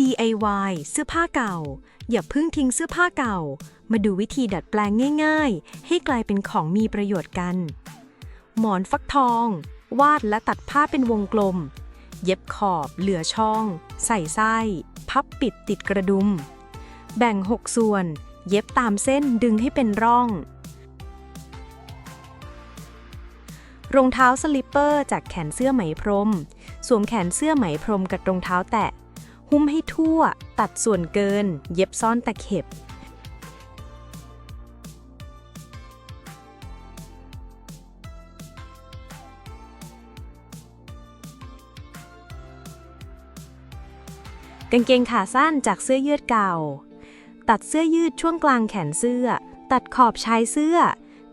DIY เสื้อผ้าเก่า อย่าเพิ่งทิ้งเสื้อผ้าเก่า มาดูวิธีดัดแปลงง่ายๆ ให้กลายเป็นของมีประโยชน์กัน หมอนฟักทอง วาดและตัดผ้าเป็นวงกลม เย็บขอบ เหลือช่อง ใส่ไส้ พับปิดติดกระดุม แบ่ง 6 ส่วน เย็บตามเส้นดึงให้เป็นร่อง รองเท้าสลิปเปอร์จากแขนเสื้อไหมพรม สวมแขนเสื้อไหมพรมกับรองเท้าแตะ หุ้มให้ทั่ว ตัดส่วนเกิน เย็บซ่อนตะเข็บ กางเกงขาสั้นจากเสื้อยืดเก่า ตัดเสื้อยืดช่วงกลางแขนเสื้อ ตัดขอบชายเสื้อ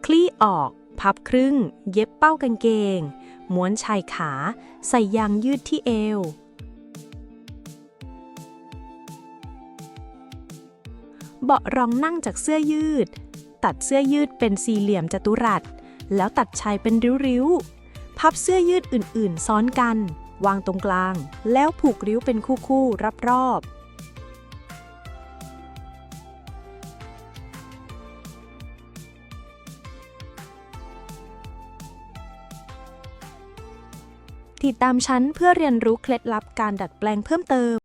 คลี่ออก พับครึ่ง เย็บเป้ากางเกงม้วนชายขา ใส่ยางยืดที่เอว เบาะรองนั่งจากเสื้อยืด ตัดเสื้อยืดเป็นสี่เหลี่ยมจัตุรัส แล้วตัดชายเป็นริ้วๆ พับเสื้อยืดอื่นๆ ซ้อนกัน วางตรงกลาง แล้วผูกริ้วเป็นคู่ๆรับรอบๆติดตามฉันเพื่อเรียนรู้เคล็ดลับการดัดแปลงเพิ่มเติม